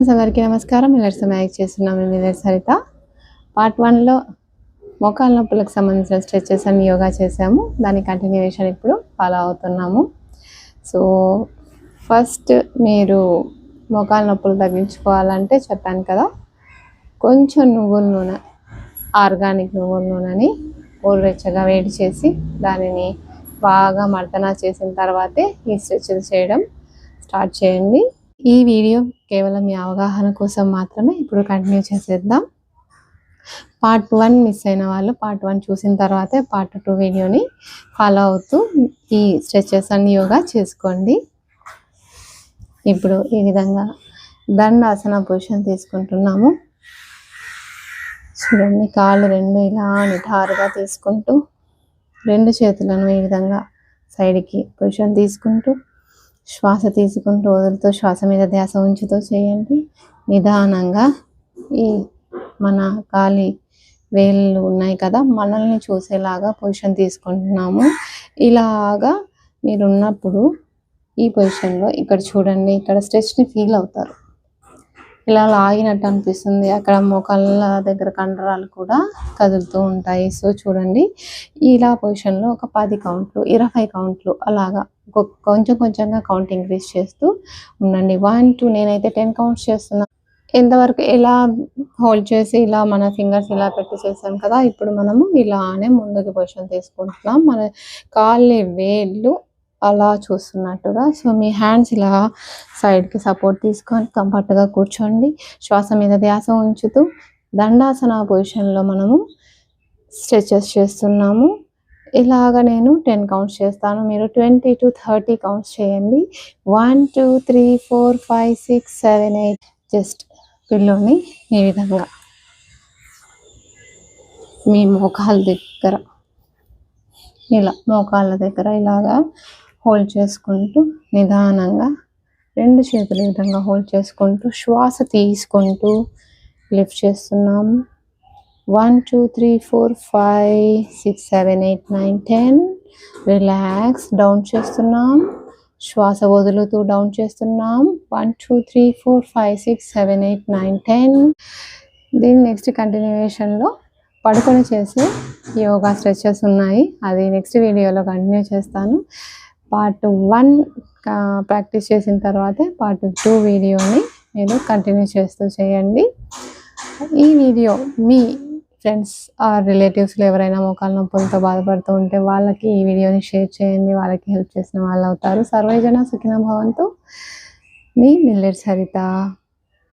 అందరికీ నమస్కారం. మిల్లెట్స్ మ్యాగ్ చేస్తున్నాం. మేము సరిత. పార్ట్ వన్లో మోకాల నొప్పులకు సంబంధించిన స్ట్రెచెస్ అని యోగా చేసాము దాని కంటిన్యూషన్ ఇప్పుడు ఫాలో అవుతున్నాము. సో ఫస్ట్ మీరు మోకాల నొప్పులు తగ్గించుకోవాలంటే చెప్పాను కదా కొంచెం నువ్వుల నూనె ఆర్గానిక్ నువ్వుల నూనెని ఊరవెచ్చగా వేడి చేసి దానిని బాగా మర్దన చేసిన తర్వాతే ఈ స్ట్రెచెస్ చేయడం స్టార్ట్ చేయండి. ఈ వీడియో కేవలం మీ అవగాహన కోసం మాత్రమే ఇప్పుడు కంటిన్యూ చేసేద్దాం. పార్ట్ వన్ మిస్ అయిన వాళ్ళు పార్ట్ వన్ చూసిన తర్వాతే పార్ట్ టూ వీడియోని ఫాలో అవుతూ ఈ స్ట్రెచెస్ అన్ని యోగా చేసుకోండి. ఇప్పుడు ఈ విధంగా దండాసన పొజిషన్ తీసుకుంటున్నాము. చూడండి కాళ్ళు రెండు ఇలా నిటారుగా తీసుకుంటూ రెండు చేతులను ఈ విధంగా సైడ్కి పొజిషన్ తీసుకుంటూ శ్వాస తీసుకుంటూ వదులుతూ శ్వాస మీద ధ్యాస ఉంచుతూ చేయండి. నిదానంగా ఈ మన కాలి వేళ్ళు ఉన్నాయి కదా మనల్ని చూసేలాగా పొజిషన్ తీసుకుంటున్నాము. ఇలాగా మీరున్నప్పుడు ఈ పొజిషన్లో ఇక్కడ చూడండి ఇక్కడ స్ట్రెచ్ని ఫీల్ అవుతారు. ఇలా లాగినట్టు అనిపిస్తుంది. అక్కడ మోకాళ్ళ దగ్గర కండరాలు కూడా కదులుతూ ఉంటాయి. సో చూడండి. ఇలా పొజిషన్లో ఒక పది కౌంట్లు ఇరవై కౌంట్లు అలాగా కొంచెం కొంచెంగా కౌంట్ ఇంక్రీజ్ చేస్తూ ఉండండి. వన్ టూ నేనైతే టెన్ కౌంట్స్ చేస్తున్నా. ఎంతవరకు ఎలా హోల్డ్ చేసి ఇలా మన ఫింగర్స్ ఇలా పెట్టి చేసాం కదా ఇప్పుడు మనము ఇలానే ముందుకు పొజిషన్ తీసుకుంటున్నాం. మన కాళ్ళ వేళ్ళు అలా చూస్తున్నట్టుగా. సో మీ హ్యాండ్స్ ఇలా సైడ్కి సపోర్ట్ తీసుకొని కంఫర్ట్గా కూర్చోండి. శ్వాస మీద ధ్యాస ఉంచుతూ దండాసన పొజిషన్లో మనము స్ట్రెచెస్ చేస్తున్నాము. ఇలాగ నేను టెన్ కౌంట్స్ చేస్తాను. మీరు ట్వంటీ టు థర్టీ కౌంట్స్ చేయండి. One two three four five six seven eight just పిల్లోని ఈ విధంగా. మీ మోకాల దగ్గర. ఇలా మోకాళ్ళ దగ్గర ఇలాగా హోల్డ్ చేసుకుంటూ నిదానంగా రెండు చేతులు ఈ విధంగా హోల్డ్ చేసుకుంటూ శ్వాస తీసుకుంటూ లిఫ్ట్ చేస్తున్నాము. One two three four five six seven eight nine ten relax down చేస్తున్నాం శ్వాస వదులుతూ డౌన్ చేస్తున్నాం one two three four five six seven eight nine ten దీని నెక్స్ట్ కంటిన్యూషన్లో పడుకొని చేసే యోగా స్ట్రెచెస్ ఉన్నాయి. అది నెక్స్ట్ వీడియోలో కంటిన్యూ చేస్తాను. పార్ట్ వన్ ప్రాక్టీస్ చేసిన తర్వాతే పార్ట్ టూ వీడియోని మీరు కంటిన్యూ చేస్తూ చేయండి. ఈ వీడియో మీ ఫ్రెండ్స్ ఆర్ రిలేటివ్స్లో ఎవరైనా మోకాల నొప్పులతో బాధపడుతూ ఉంటే వాళ్ళకి ఈ వీడియోని షేర్ చేయండి. వాళ్ళకి హెల్ప్ చేసిన వాళ్ళు అవుతారు సర్వైజన సుఖిన భవంతు. మీ మిల్లెట్ సరిత.